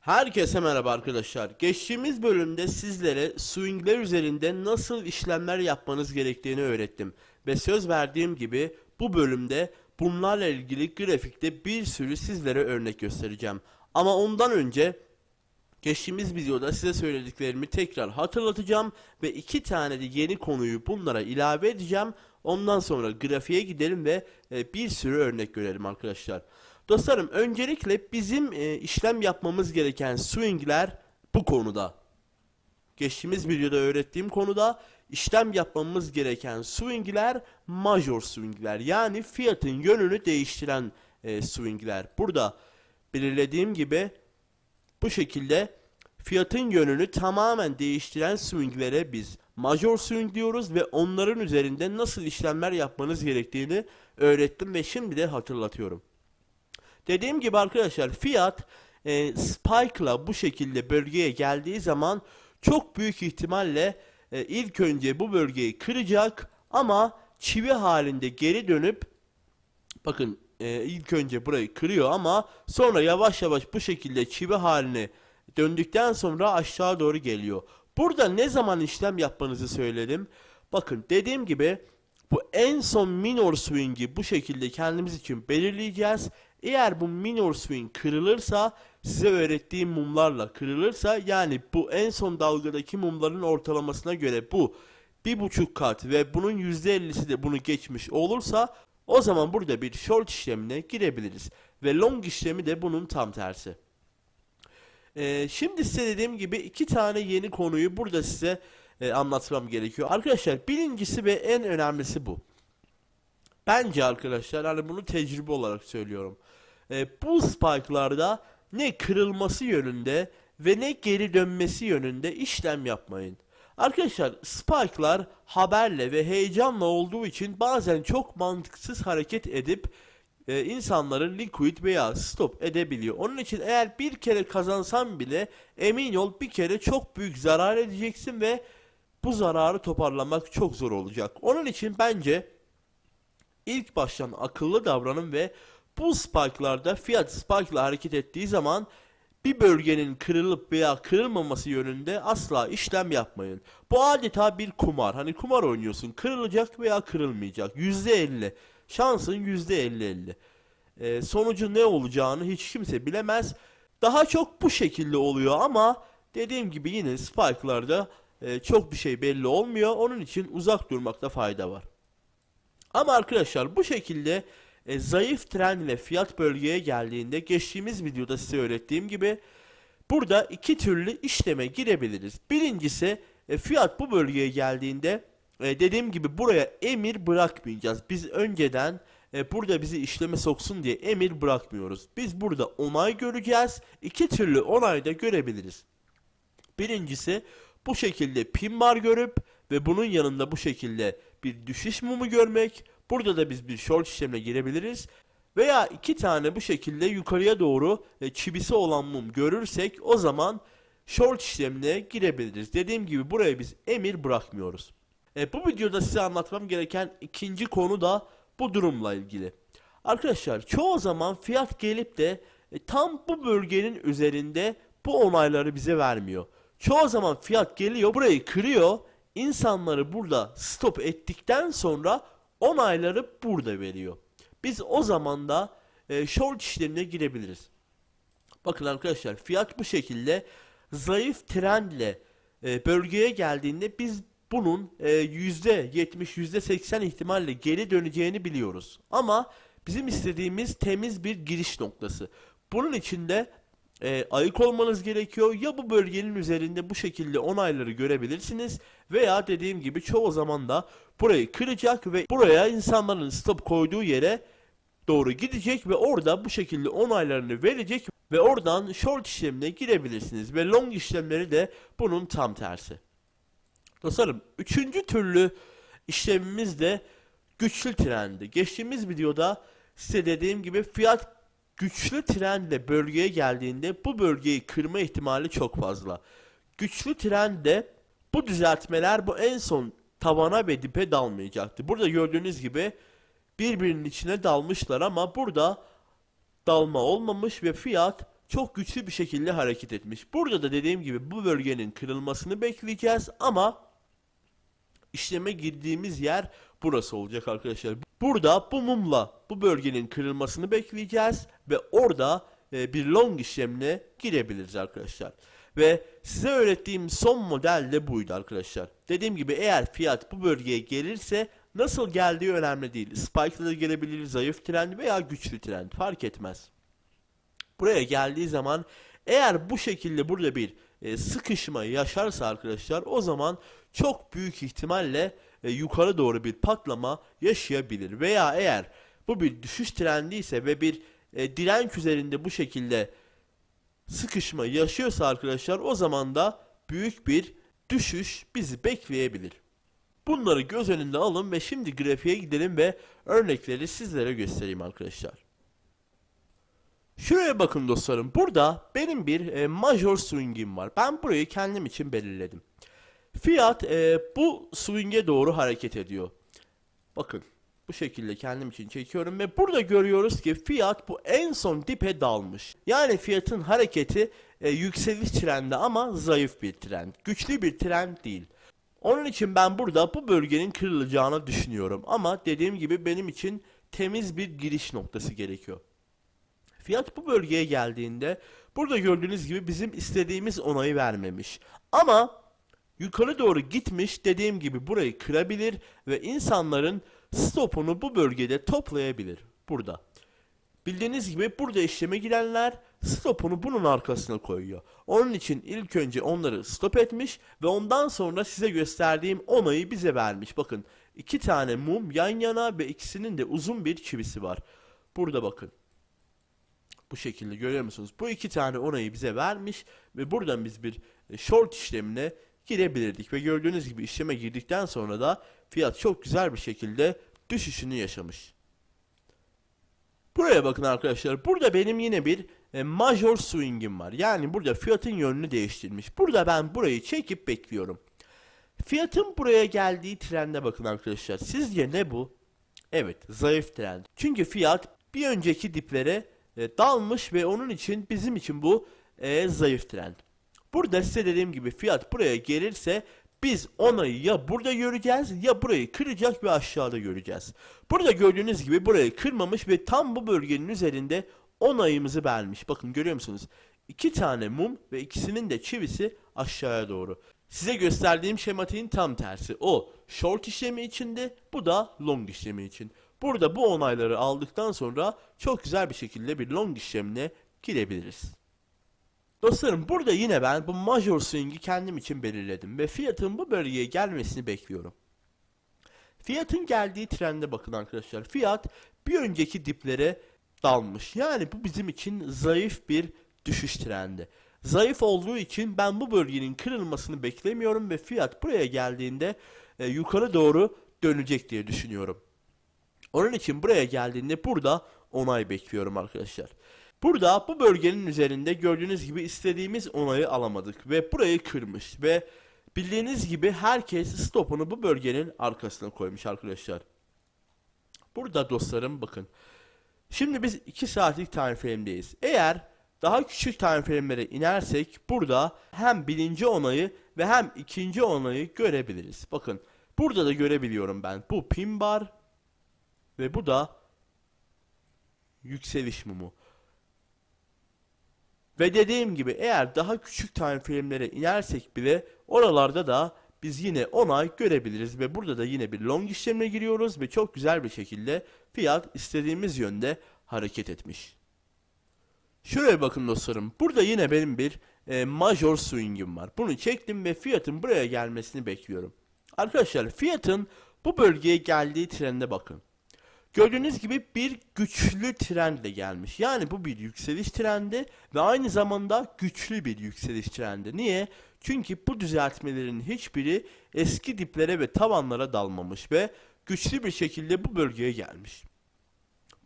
Herkese merhaba arkadaşlar. Geçtiğimiz bölümde sizlere swingler üzerinde nasıl işlemler yapmanız gerektiğini öğrettim. Ve söz verdiğim gibi bu bölümde bunlarla ilgili grafikte bir sürü sizlere örnek göstereceğim. Ama ondan önce geçtiğimiz videoda size söylediklerimi tekrar hatırlatacağım ve iki tane de yeni konuyu bunlara ilave edeceğim. Ondan sonra grafiğe gidelim ve e, bir sürü örnek görelim arkadaşlar. Dostlarım öncelikle bizim e, işlem yapmamız gereken swingler bu konuda. Geçtiğimiz videoda öğrettiğim konuda işlem yapmamız gereken swingler major swingler yani fiyatın yönünü değiştiren e, swingler. Burada belirlediğim gibi bu şekilde fiyatın yönünü tamamen değiştiren swinglere biz major swing diyoruz ve onların üzerinde nasıl işlemler yapmanız gerektiğini öğrettim ve şimdi de hatırlatıyorum. Dediğim gibi arkadaşlar fiyat e, spike'la bu şekilde bölgeye geldiği zaman çok büyük ihtimalle e, ilk önce bu bölgeyi kıracak ama çivi halinde geri dönüp bakın e, ilk önce burayı kırıyor ama sonra yavaş yavaş bu şekilde çivi haline döndükten sonra aşağı doğru geliyor. Burada ne zaman işlem yapmanızı söyledim. Bakın dediğim gibi bu en son minor swing'i bu şekilde kendimiz için belirleyeceğiz. Eğer bu minor swing kırılırsa size öğrettiğim mumlarla kırılırsa yani bu en son dalgadaki mumların ortalamasına göre bu bir buçuk kat ve bunun %50'si de bunu geçmiş olursa o zaman burada bir short işlemine girebiliriz. Ve long işlemi de bunun tam tersi. Ee, şimdi size dediğim gibi iki tane yeni konuyu burada size e, anlatmam gerekiyor. Arkadaşlar birincisi ve en önemlisi bu. Bence arkadaşlar hani bunu tecrübe olarak söylüyorum. E, bu spike'larda ne kırılması yönünde ve ne geri dönmesi yönünde işlem yapmayın. Arkadaşlar spike'lar haberle ve heyecanla olduğu için bazen çok mantıksız hareket edip e, insanları liquid veya stop edebiliyor. Onun için eğer bir kere kazansan bile emin ol bir kere çok büyük zarar edeceksin ve bu zararı toparlamak çok zor olacak. Onun için bence ilk baştan akıllı davranın ve bu spike'larda fiyat spike'la hareket ettiği zaman bir bölgenin kırılıp veya kırılmaması yönünde asla işlem yapmayın. Bu adeta bir kumar. Hani kumar oynuyorsun. Kırılacak veya kırılmayacak. %50. Şansın %50-50. Ee, sonucu ne olacağını hiç kimse bilemez. Daha çok bu şekilde oluyor ama dediğim gibi yine spike'larda e, çok bir şey belli olmuyor. Onun için uzak durmakta fayda var. Ama arkadaşlar bu şekilde e, zayıf trend ile fiyat bölgeye geldiğinde geçtiğimiz videoda size öğrettiğim gibi burada iki türlü işleme girebiliriz. Birincisi e, fiyat bu bölgeye geldiğinde e, dediğim gibi buraya emir bırakmayacağız. Biz önceden e, burada bizi işleme soksun diye emir bırakmıyoruz. Biz burada onay göreceğiz. İki türlü onay da görebiliriz. Birincisi bu şekilde pin bar görüp ve bunun yanında bu şekilde bir düşüş mumu görmek. Burada da biz bir short işlemine girebiliriz. Veya iki tane bu şekilde yukarıya doğru e, çivisi olan mum görürsek o zaman short işlemine girebiliriz. Dediğim gibi buraya biz emir bırakmıyoruz. E, bu videoda size anlatmam gereken ikinci konu da bu durumla ilgili. Arkadaşlar çoğu zaman fiyat gelip de e, tam bu bölgenin üzerinde bu onayları bize vermiyor. Çoğu zaman fiyat geliyor burayı kırıyor. İnsanları burada stop ettikten sonra onayları burada veriyor. Biz o zaman da e, short işlemine girebiliriz. Bakın arkadaşlar fiyat bu şekilde zayıf trendle e, bölgeye geldiğinde biz bunun e, %70 %80 ihtimalle geri döneceğini biliyoruz. Ama bizim istediğimiz temiz bir giriş noktası. Bunun için de e, ayık olmanız gerekiyor. Ya bu bölgenin üzerinde bu şekilde onayları görebilirsiniz veya dediğim gibi çoğu zaman da burayı kıracak ve buraya insanların stop koyduğu yere doğru gidecek ve orada bu şekilde onaylarını verecek ve oradan short işlemine girebilirsiniz ve long işlemleri de bunun tam tersi. Dostlarım üçüncü türlü işlemimiz de güçlü trendi. Geçtiğimiz videoda size dediğim gibi fiyat güçlü trendle bölgeye geldiğinde bu bölgeyi kırma ihtimali çok fazla. Güçlü trendde bu düzeltmeler bu en son tavana ve dipe dalmayacaktı. Burada gördüğünüz gibi birbirinin içine dalmışlar ama burada dalma olmamış ve fiyat çok güçlü bir şekilde hareket etmiş. Burada da dediğim gibi bu bölgenin kırılmasını bekleyeceğiz ama işleme girdiğimiz yer burası olacak arkadaşlar. Burada bu mumla bu bölgenin kırılmasını bekleyeceğiz ve orada e, bir long işlemine girebiliriz arkadaşlar. Ve size öğrettiğim son model de buydu arkadaşlar. Dediğim gibi eğer fiyat bu bölgeye gelirse nasıl geldiği önemli değil. Spike'la da gelebilir, zayıf trend veya güçlü trend fark etmez. Buraya geldiği zaman eğer bu şekilde burada bir e, sıkışma yaşarsa arkadaşlar o zaman çok büyük ihtimalle e, yukarı doğru bir patlama yaşayabilir. Veya eğer bu bir düşüş trendi ise ve bir e, direnç üzerinde bu şekilde sıkışma yaşıyorsa arkadaşlar o zaman da büyük bir düşüş bizi bekleyebilir. Bunları göz önünde alın ve şimdi grafiğe gidelim ve örnekleri sizlere göstereyim arkadaşlar. Şuraya bakın dostlarım. Burada benim bir e, major swing'im var. Ben burayı kendim için belirledim. Fiyat e, bu swing'e doğru hareket ediyor. Bakın bu şekilde kendim için çekiyorum ve burada görüyoruz ki fiyat bu en son dipe dalmış. Yani fiyatın hareketi e, yükseliş trendi ama zayıf bir trend. Güçlü bir trend değil. Onun için ben burada bu bölgenin kırılacağını düşünüyorum. Ama dediğim gibi benim için temiz bir giriş noktası gerekiyor. Fiyat bu bölgeye geldiğinde burada gördüğünüz gibi bizim istediğimiz onayı vermemiş. Ama yukarı doğru gitmiş dediğim gibi burayı kırabilir ve insanların stopunu bu bölgede toplayabilir. Burada. Bildiğiniz gibi burada işleme girenler stopunu bunun arkasına koyuyor. Onun için ilk önce onları stop etmiş ve ondan sonra size gösterdiğim onayı bize vermiş. Bakın iki tane mum yan yana ve ikisinin de uzun bir çivisi var. Burada bakın. Bu şekilde görüyor musunuz? Bu iki tane onayı bize vermiş ve buradan biz bir e, short işlemine girebilirdik. Ve gördüğünüz gibi işleme girdikten sonra da fiyat çok güzel bir şekilde düşüşünü yaşamış. Buraya bakın arkadaşlar. Burada benim yine bir e, major swing'im var. Yani burada fiyatın yönünü değiştirmiş. Burada ben burayı çekip bekliyorum. Fiyatın buraya geldiği trende bakın arkadaşlar. Sizce ne bu? Evet, zayıf trend. Çünkü fiyat bir önceki diplere e, dalmış ve onun için bizim için bu e, zayıf trend. Burada size dediğim gibi fiyat buraya gelirse biz onayı ya burada göreceğiz ya burayı kıracak ve aşağıda göreceğiz. Burada gördüğünüz gibi burayı kırmamış ve tam bu bölgenin üzerinde onayımızı vermiş. Bakın görüyor musunuz? İki tane mum ve ikisinin de çivisi aşağıya doğru. Size gösterdiğim şematiğin tam tersi. O short işlemi içinde, bu da long işlemi için. Burada bu onayları aldıktan sonra çok güzel bir şekilde bir long işlemine girebiliriz. Dostlarım burada yine ben bu major swing'i kendim için belirledim ve fiyatın bu bölgeye gelmesini bekliyorum. Fiyatın geldiği trende bakın arkadaşlar. Fiyat bir önceki diplere dalmış. Yani bu bizim için zayıf bir düşüş trendi. Zayıf olduğu için ben bu bölgenin kırılmasını beklemiyorum ve fiyat buraya geldiğinde e, yukarı doğru dönecek diye düşünüyorum. Onun için buraya geldiğinde burada onay bekliyorum arkadaşlar. Burada bu bölgenin üzerinde gördüğünüz gibi istediğimiz onayı alamadık ve burayı kırmış ve bildiğiniz gibi herkes stopunu bu bölgenin arkasına koymuş arkadaşlar. Burada dostlarım bakın. Şimdi biz 2 saatlik time frame'deyiz. Eğer daha küçük time frame'lere inersek burada hem birinci onayı ve hem ikinci onayı görebiliriz. Bakın burada da görebiliyorum ben. Bu pin bar ve bu da yükseliş mumu. Ve dediğim gibi eğer daha küçük time frame'lere inersek bile oralarda da biz yine onay görebiliriz ve burada da yine bir long işlemine giriyoruz ve çok güzel bir şekilde fiyat istediğimiz yönde hareket etmiş. Şuraya bakın dostlarım. Burada yine benim bir e, major swing'im var. Bunu çektim ve fiyatın buraya gelmesini bekliyorum. Arkadaşlar fiyatın bu bölgeye geldiği trende bakın. Gördüğünüz gibi bir güçlü trendle gelmiş. Yani bu bir yükseliş trendi ve aynı zamanda güçlü bir yükseliş trendi. Niye? Çünkü bu düzeltmelerin hiçbiri eski diplere ve tavanlara dalmamış ve güçlü bir şekilde bu bölgeye gelmiş.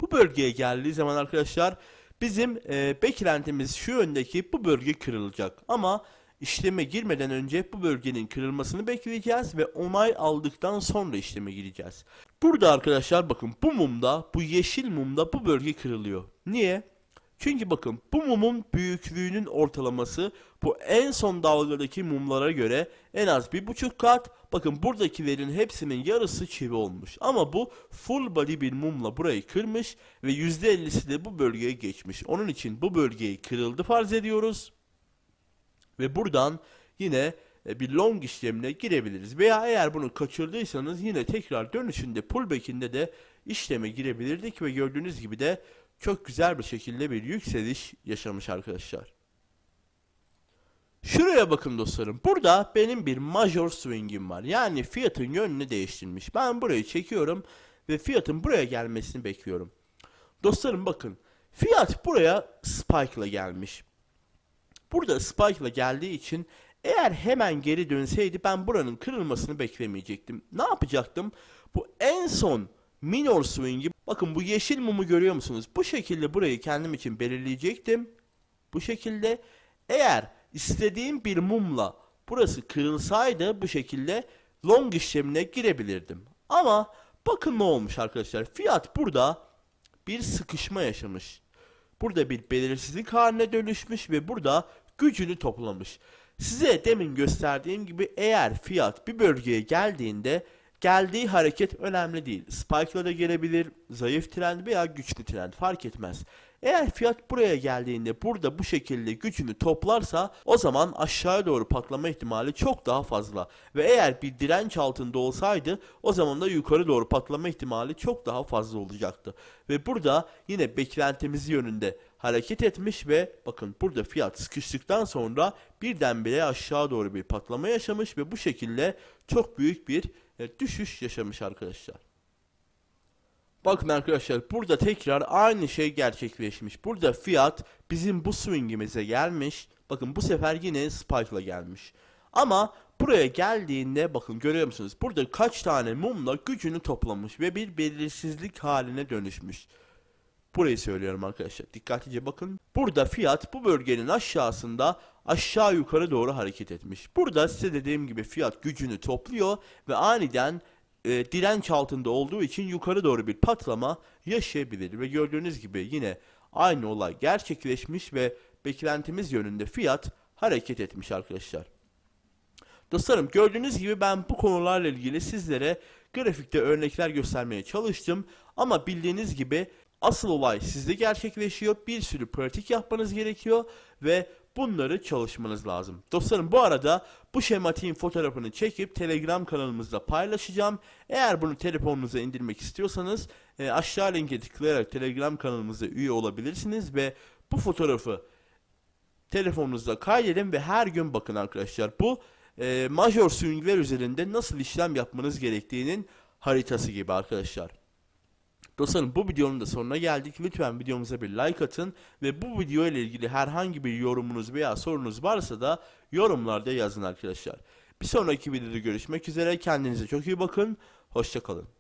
Bu bölgeye geldiği zaman arkadaşlar bizim e, beklentimiz şu yöndeki bu bölge kırılacak. Ama işleme girmeden önce bu bölgenin kırılmasını bekleyeceğiz ve onay aldıktan sonra işleme gireceğiz. Burada arkadaşlar bakın bu mumda, bu yeşil mumda bu bölge kırılıyor. Niye? Çünkü bakın bu mumun büyüklüğünün ortalaması bu en son dalgadaki mumlara göre en az bir buçuk kat. Bakın buradakilerin hepsinin yarısı çivi olmuş. Ama bu full body bir mumla burayı kırmış ve %50'si de bu bölgeye geçmiş. Onun için bu bölgeyi kırıldı farz ediyoruz. Ve buradan yine e, bir long işlemine girebiliriz. Veya eğer bunu kaçırdıysanız yine tekrar dönüşünde pullback'inde de işleme girebilirdik ve gördüğünüz gibi de çok güzel bir şekilde bir yükseliş yaşamış arkadaşlar. Şuraya bakın dostlarım. Burada benim bir major swing'im var. Yani fiyatın yönünü değiştirmiş. Ben burayı çekiyorum ve fiyatın buraya gelmesini bekliyorum. Dostlarım bakın. Fiyat buraya spike ile gelmiş. Burada spike ile geldiği için eğer hemen geri dönseydi ben buranın kırılmasını beklemeyecektim. Ne yapacaktım? Bu en son minor swing'i bakın bu yeşil mumu görüyor musunuz? Bu şekilde burayı kendim için belirleyecektim. Bu şekilde eğer istediğim bir mumla burası kırılsaydı bu şekilde long işlemine girebilirdim. Ama bakın ne olmuş arkadaşlar. Fiyat burada bir sıkışma yaşamış. Burada bir belirsizlik haline dönüşmüş ve burada gücünü toplamış. Size demin gösterdiğim gibi eğer fiyat bir bölgeye geldiğinde geldiği hareket önemli değil. Spike'la da gelebilir, zayıf trend veya güçlü trend fark etmez. Eğer fiyat buraya geldiğinde burada bu şekilde gücünü toplarsa o zaman aşağıya doğru patlama ihtimali çok daha fazla. Ve eğer bir direnç altında olsaydı o zaman da yukarı doğru patlama ihtimali çok daha fazla olacaktı. Ve burada yine beklentimiz yönünde hareket etmiş ve bakın burada fiyat sıkıştıktan sonra birdenbire aşağı doğru bir patlama yaşamış ve bu şekilde çok büyük bir e, düşüş yaşamış arkadaşlar. Bakın arkadaşlar burada tekrar aynı şey gerçekleşmiş. Burada fiyat bizim bu swingimize gelmiş. Bakın bu sefer yine spike'la gelmiş. Ama buraya geldiğinde bakın görüyor musunuz? Burada kaç tane mumla gücünü toplamış ve bir belirsizlik haline dönüşmüş. Burayı söylüyorum arkadaşlar. Dikkatlice bakın. Burada fiyat bu bölgenin aşağısında aşağı yukarı doğru hareket etmiş. Burada size dediğim gibi fiyat gücünü topluyor ve aniden e, direnç altında olduğu için yukarı doğru bir patlama yaşayabilir. Ve gördüğünüz gibi yine aynı olay gerçekleşmiş ve beklentimiz yönünde fiyat hareket etmiş arkadaşlar. Dostlarım gördüğünüz gibi ben bu konularla ilgili sizlere grafikte örnekler göstermeye çalıştım. Ama bildiğiniz gibi asıl olay sizde gerçekleşiyor. Bir sürü pratik yapmanız gerekiyor ve bunları çalışmanız lazım. Dostlarım bu arada bu şematiğin fotoğrafını çekip Telegram kanalımızda paylaşacağım. Eğer bunu telefonunuza indirmek istiyorsanız e, aşağı linke tıklayarak Telegram kanalımıza üye olabilirsiniz ve bu fotoğrafı telefonunuzda kaydedin ve her gün bakın arkadaşlar. Bu e, major swingler üzerinde nasıl işlem yapmanız gerektiğinin haritası gibi arkadaşlar. Dostlarım bu videonun da sonuna geldik. Lütfen videomuza bir like atın ve bu video ile ilgili herhangi bir yorumunuz veya sorunuz varsa da yorumlarda yazın arkadaşlar. Bir sonraki videoda görüşmek üzere. Kendinize çok iyi bakın. Hoşçakalın.